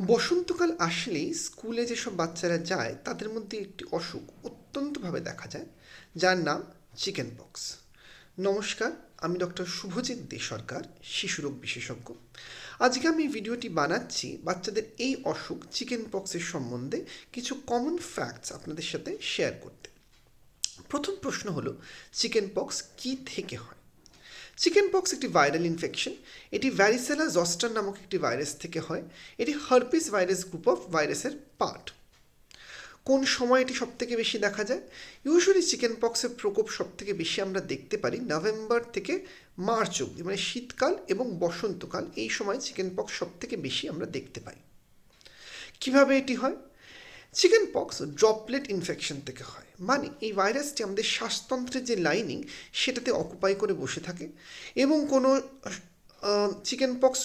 বসন্তকাল আসলেই স্কুলে যেসব বাচ্চারা যায়, তাদের মধ্যে একটি অসুখ অত্যন্তভাবে দেখা যায়, যার নাম চিকেন পক্স নমস্কার, আমি ডক্টর শুভজিৎ দে সরকার শিশুরোগ বিশেষজ্ঞ। আজকে আমি ভিডিওটি বানাচ্ছি বাচ্চাদের এই অসুখ চিকেন পক্সের সম্বন্ধে কিছু কমন ফ্যাক্টস আপনাদের সাথে শেয়ার করতে। প্রথম প্রশ্ন হলো চিকেন পক্স কী থেকে হয়? চিকেন পক্স একটি ভাইরাল ইনফেকশন এটি ভ্যারিসেলা জস্টার নামক একটি ভাইরাস থেকে হয়, এটি হার্পিস ভাইরাস গ্রুপ অফ ভাইরাসের পার্ট কোন সময় এটি সবথেকে বেশি দেখা যায়? ইউজুয়ালি চিকেন পক্সের প্রকোপ সবথেকে বেশি আমরা দেখতে পারি নভেম্বর থেকে মার্চ অবধি মানে শীতকাল এবং বসন্তকাল, এই সময় চিকেন পক্স সবথেকে বেশি আমরা দেখতে পাই। কীভাবে এটি হয়? চিকেন পক্স ড্রপলেট ইনফেকশন থেকে হয়। মানে এই ভাইরাসটি আমাদের শ্বাসতন্ত্রের যে লাইনিং সেটাতে অকুপাই করে বসে থাকে এবং কোনো চিকেন পক্স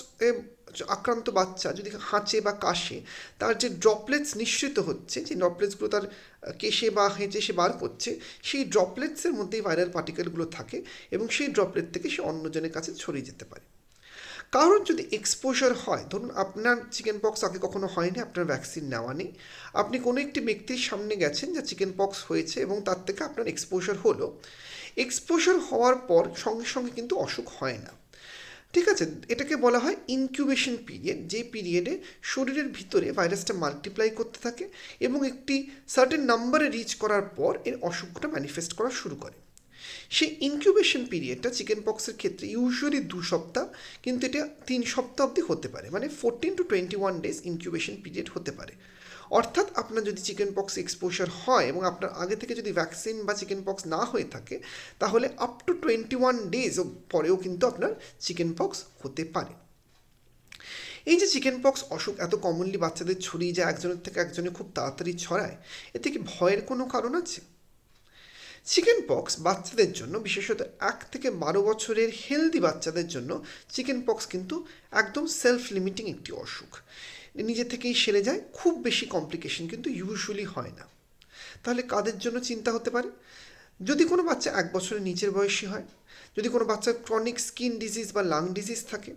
আক্রান্ত বাচ্চা যদি হাঁচে বা কাশে, তার যে ড্রপলেটস নিঃসৃত হচ্ছে, যে ড্রপলেটসগুলো তার কেশে বা হেঁচে সে বার করছে, সেই ড্রপলেটসের মধ্যেই ভাইরাল পার্টিকেলগুলো থাকে এবং সেই ড্রপলেট থেকে সে অন্যজনের কাছে ছড়িয়ে যেতে পারে। কারোর যদি এক্সপোজার হয়, ধরুন আপনার চিকেন পক্স আগে কখনো হয়নি, আপনার ভ্যাকসিন নেওয়া নেই। আপনি কোনো একটি ব্যক্তির সামনে গেছেন যা চিকেন পক্স হয়েছে এবং তার থেকে আপনার এক্সপোজার হলো। এক্সপোজার হওয়ার পর সঙ্গে সঙ্গে কিন্তু অসুখ হয় না। ঠিক আছে? এটাকে বলা হয় ইনকিউবেশন পিরিয়ড যে পিরিয়ডে শরীরের ভিতরে ভাইরাসটা মাল্টিপ্লাই করতে থাকে এবং একটি সার্টেন নাম্বারে রিচ করার পর এর অসুখটা ম্যানিফেস্ট করা শুরু করে। সেই ইনকিউবেশন পিরিয়ডটা চিকেন পক্সের ক্ষেত্রে ইউজুয়ালি দু সপ্তাহ, কিন্তু এটা তিন সপ্তাহ অবধি হতে পারে। মানে fourteen to twenty one days incubation period হতে পারে। অর্থাৎ আপনার যদি চিকেন পক্স এক্সপোজার হয় এবং আপনার আগে থেকে যদি ভ্যাকসিন বা চিকেন পক্স না হয়ে থাকে, তাহলে up to twenty one days পরেও কিন্তু আপনার চিকেন পক্স হতে পারে। এই যে চিকেন পক্স অসুখ এত কমনলি বাচ্চাদের ছড়িয়ে যায়, একজনের থেকে একজনে খুব তাড়াতাড়ি ছড়ায়, এতে কি ভয়ের কোনো কারণ আছে? চিকেন পক্স বাচ্চাদের জন্য, বিশেষত এক থেকে বারো বছরের হেলদি বাচ্চাদের জন্য চিকেন পক্স কিন্তু একদম সেলফ লিমিটিং একটি অসুখ। নিজে থেকেই সেরে যায়, খুব বেশি কমপ্লিকেশন কিন্তু ইউজুয়ালি হয় না। তাহলে কাদের জন্য চিন্তা হতে পারে? যদি কোনো বাচ্চা এক বছরের নিচের বয়সী হয়, যদি কোনো বাচ্চার ক্রনিক স্কিন ডিজিজ বা লাং ডিজিজ থাকে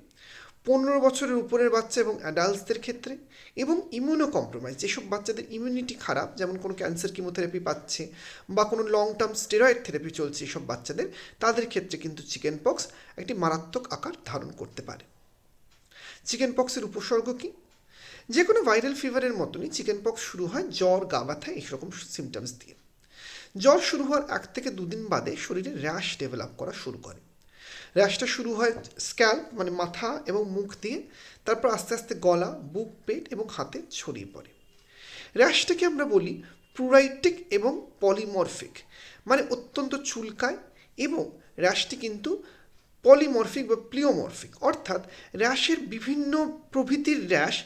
পনেরো বছরের উপরের বাচ্চা এবং অ্যাডাল্টসদের ক্ষেত্রে এবং ইমিউনো কম্প্রোমাইজ যেসব বাচ্চাদের ইমিউনিটি খারাপ, যেমন কোনো ক্যান্সার কিমোথেরাপি পাচ্ছে বা কোনো লং টার্ম স্টেরয়েড থেরাপি চলছে এসব বাচ্চাদের, তাদের ক্ষেত্রে কিন্তু চিকেন পক্স একটি মারাত্মক আকার ধারণ করতে পারে। চিকেন পক্সের উপসর্গ কী? যে কোনো ভাইরাল ফিভারের মতনই চিকেন পক্স শুরু হয় জ্বর, গা ব্যথা এইরকম সিমটমস দিয়ে। জ্বর শুরু হওয়ার এক থেকে দুদিন বাদে শরীরে র্যাশ ডেভেলপ করা শুরু করে। র্যাশটা শুরু হয় স্ক্যাল্প মানে মাথা এবং মুখ দিয়ে, তারপর আস্তে আস্তে গলা, বুক, পেট এবং হাতে ছড়িয়ে পড়ে। র্যাশটাকে আমরা বলি প্রুরাইটিক এবং পলিমরফিক মানে অত্যন্ত চুলকায় এবং র্যাশটি কিন্তু পলিমরফিক বা প্লিওমরফিক অর্থাৎ র্যাশের বিভিন্ন প্রভৃতির র্যাশ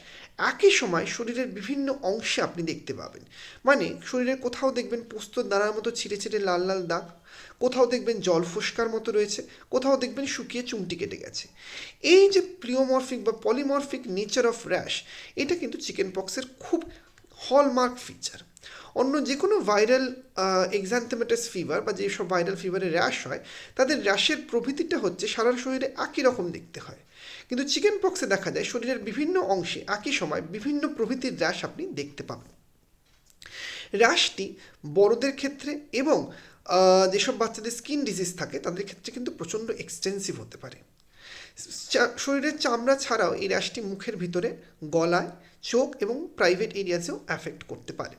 একই সময় শরীরের বিভিন্ন অংশে আপনি দেখতে পাবেন। মানে শরীরের কোথাও দেখবেন পোস্তর দানার মতো ছিঁড়ে ছিঁড়ে লাল লাল দাগ, কোথাও দেখবেন জল ফুসকার মতো রয়েছে, কোথাও দেখবেন শুকিয়ে চুমটি কেটে গেছে। এই যে প্লিওমরফিক বা পলিমরফিক নেচার অফ র্যাশ এটা কিন্তু চিকেন পক্সের খুব হলমার্ক ফিচার অন্য যে কোনো ভাইরাল এক্সান্থেমেটাস ফিভার বা যেসব ভাইরাল ফিভারে র্যাশ হয়, তাদের র্যাশের প্রভৃতিটা হচ্ছে সারা শরীরে একই রকম দেখতে হয়। কিন্তু চিকেন পক্সে দেখা যায় শরীরের বিভিন্ন অংশে একই সময় বিভিন্ন প্রভৃতির র্যাশ আপনি দেখতে পাবেন। র্যাশটি বড়দের ক্ষেত্রে এবং যেসব বাচ্চাদের স্কিন ডিজিজ থাকে, তাদের ক্ষেত্রে কিন্তু প্রচণ্ড এক্সটেন্সিভ হতে পারে। শরীরের চামড়া ছাড়াও এই র্যাশটি মুখের ভিতরে, গলায়, চোখ এবং প্রাইভেট এরিয়াতেও অ্যাফেক্ট করতে পারে।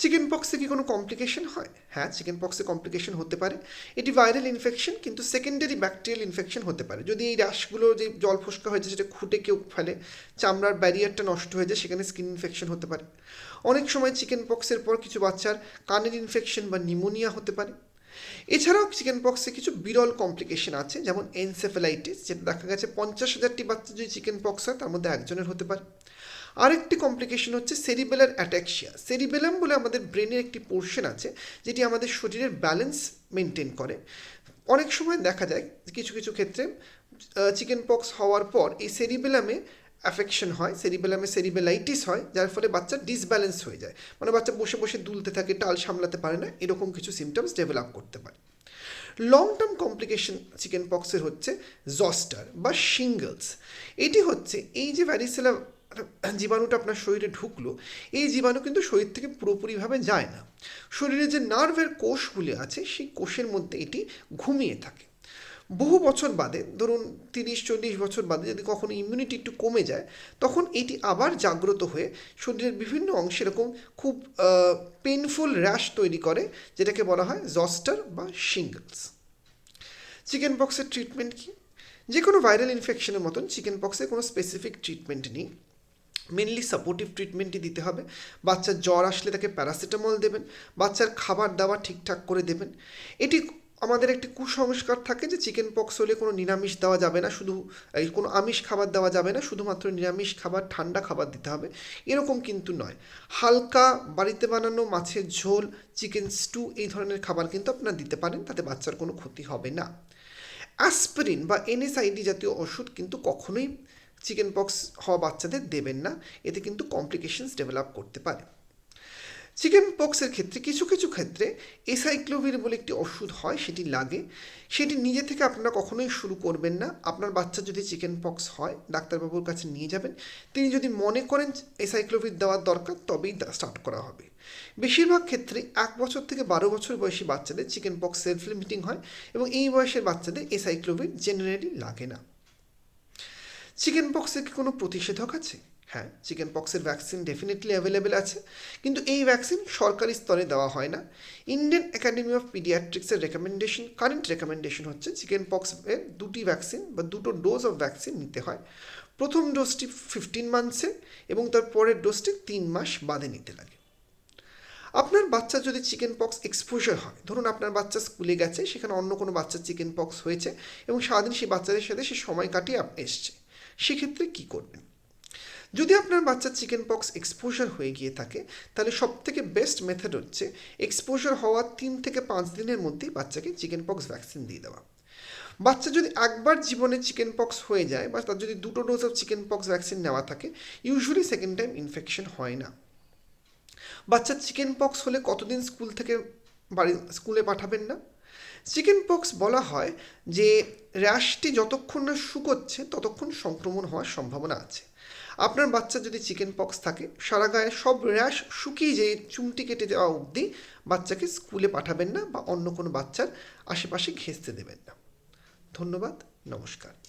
চিকেন পক্সে কি কোনো কমপ্লিকেশন হয়? হ্যাঁ চিকেন পক্সে কমপ্লিকেশন হতে পারে। এটি ভাইরাল ইনফেকশন কিন্তু সেকেন্ডারি ব্যাকটেরিয়াল ইনফেকশন হতে পারে। যদি এই র্যাশগুলো যে জল ফোসকা হয়েছে সেটা খুঁটে কেউ ফেলে, চামড়ার ব্যারিয়ারটা নষ্ট হয়ে যায়, সেখানে স্কিন ইনফেকশন হতে পারে। অনেক সময় চিকেন পক্সের পর কিছু বাচ্চার কানের ইনফেকশন বা নিমোনিয়া হতে পারে। এছাড়াও চিকেন পক্সে কিছু বিরল কমপ্লিকেশন আছে, যেমন এনসেফেলাইটিস যেটা দেখা গেছে পঞ্চাশ হাজারটি বাচ্চা যদি চিকেন পক্স হয়, তার মধ্যে একজনের হতে পারে। আরেকটি কমপ্লিকেশন হচ্ছে সেরিবেলার অ্যাট্যাক্সিয়া সেরিবেলাম বলে আমাদের ব্রেনের একটি পোর্শন আছে, যেটি আমাদের শরীরের ব্যালেন্স মেনটেন করে। অনেক সময় দেখা যায় কিছু কিছু ক্ষেত্রে চিকেন পক্স হওয়ার পর এই সেরিবেলামে অ্যাফেকশন হয় সেরিবেলামে সেরিবেলাইটিস হয়, যার ফলে বাচ্চা ডিসব্যালেন্স হয়ে যায়। মানে বাচ্চা বসে বসে দুলতে থাকে, টাল সামলাতে পারে না, এরকম কিছু সিমটমস ডেভেলপ করতে পারে। লং টার্ম কমপ্লিকেশন চিকেন পক্সের হচ্ছে জস্টার বা শিঙ্গলস এটি হচ্ছে এই যে ভ্যারিসেলা জীবাণুটা আপনার শরীরে ঢুকলো, এই জীবাণু কিন্তু শরীর থেকে পুরোপুরিভাবে যায় না। শরীরে যে নার্ভের কোষগুলি আছে, সেই কোষের মধ্যে এটি ঘুমিয়ে থাকে। বহু বছর বাদে, ধরুন তিরিশ, চল্লিশ বছর বাদে যদি কখনো ইমিউনিটি একটু কমে যায়, তখন এটি আবার জাগ্রত হয়ে শরীরের বিভিন্ন অংশে এরকম খুব পেনফুল র্যাশ তৈরি করে, যেটাকে বলা হয় জস্টার বা শিঙ্গলস চিকেন পক্সের ট্রিটমেন্ট কি? যে কোনো ভাইরাল ইনফেকশনের মতন চিকেন পক্সের কোনো স্পেসিফিক ট্রিটমেন্ট নেই। মেনলি সাপোর্টিভ ট্রিটমেন্টই দিতে হবে। বাচ্চার জ্বর আসলে তাকে প্যারাসিটামল দেবেন, বাচ্চার খাবার দাবার ঠিকঠাক করে দেবেন। এটি আমাদের একটি কুসংস্কার থাকে যে চিকেন পক্স হলে কোনো নিরামিষ দেওয়া যাবে না, শুধু, এই কোনো আমিষ খাবার দেওয়া যাবে না, শুধুমাত্র নিরামিষ খাবার, ঠান্ডা খাবার দিতে হবে। এরকম কিন্তু নয়। হালকা বাড়িতে বানানো মাছের ঝোল চিকেন স্টু এই ধরনের খাবার কিন্তু আপনারা দিতে পারেন, তাতে বাচ্চার কোনো ক্ষতি হবে না। অ্যাসপিরিন বা এনএসআইডি জাতীয় ওষুধ কিন্তু কখনোই চিকেন পক্স হওয়া বাচ্চাদের দেবেন না। এতে কিন্তু কমপ্লিকেশনস ডেভেলপ করতে পারে। চিকেন পক্সের ক্ষেত্রে কিছু কিছু ক্ষেত্রে এসাইক্লোভির বলে একটি ওষুধ হয়, সেটি লাগে। সেটি নিজে থেকে আপনারা কখনোই শুরু করবেন না। আপনার বাচ্চা যদি চিকেন পক্স হয়, ডাক্তারবাবুর কাছে নিয়ে যাবেন। তিনি যদি মনে করেন এসাইক্লোভির দেওয়ার দরকার, তবেই স্টার্ট করা হবে। বেশিরভাগ ক্ষেত্রে এক বছর থেকে বারো বছর বয়সী বাচ্চাদের চিকেন পক্স সেলফ লিমিটিং হয় এবং এই বয়সের বাচ্চাদের এসাইক্লোভির জেনারেলি লাগে না। চিকেন পক্সের কি কোনো প্রতিষেধক আছে? হ্যাঁ চিকেন পক্সের ভ্যাকসিন ডেফিনেটলি অ্যাভেলেবেল আছে। কিন্তু এই ভ্যাকসিন সরকারি স্তরে দেওয়া হয় না। ইন্ডিয়ান একাডেমি অফ পিডিয়াট্রিক্সের রেকমেন্ডেশন কারেন্ট রেকমেন্ডেশন হচ্ছে চিকেন পক্সের দুটি ভ্যাকসিন বা দুটো ডোজ অফ ভ্যাকসিন নিতে হয়। প্রথম ডোজটি ফিফটিন মান্থসে এবং তার পরের ডোজটি তিন মাস বাদে নিতে লাগে। আপনার বাচ্চা যদি চিকেন পক্স এক্সপোজার হয়, ধরুন আপনার বাচ্চা স্কুলে গেছে, সেখানে অন্য কোনো বাচ্চার চিকেন পক্স হয়েছে এবং সারাদিন সেই বাচ্চাদের সাথে সে সময় কাটিয়ে এসছে। সেক্ষেত্রে কী করবেন? যদি আপনার বাচ্চার চিকেন পক্স এক্সপোজার হয়ে গিয়ে থাকে, তাহলে সব থেকে বেস্ট মেথড হচ্ছে এক্সপোজার হওয়ার তিন থেকে পাঁচ দিনের মধ্যেই বাচ্চাকে চিকেন পক্স ভ্যাকসিন দিয়ে দেওয়া। বাচ্চা যদি একবার জীবনে চিকেন পক্স হয়ে যায় বা তার যদি দুটো dose of chicken pox vaccine নেওয়া থাকে ইউজুয়ালি সেকেন্ড টাইম ইনফেকশন হয় না। বাচ্চার চিকেন পক্স হলে কতদিন স্কুল থেকে বাড়ি স্কুলে পাঠাবেন না? চিকেন পক্স বলা হয় যে র্যাশটি যতক্ষণ না শুকোচ্ছে, ততক্ষণ সংক্রমণ হওয়ার সম্ভাবনা আছে। আপনার বাচ্চা যদি চিকেন পক্স থাকে, সারা গায়ে সব র্যাশ শুকিয়ে যেয়ে চুমটি কেটে যাওয়া অবধি বাচ্চাকে স্কুলে পাঠাবেন না বা অন্য কোনো বাচ্চার আশেপাশে ঘেঁচতে দেবেন না। ধন্যবাদ, নমস্কার।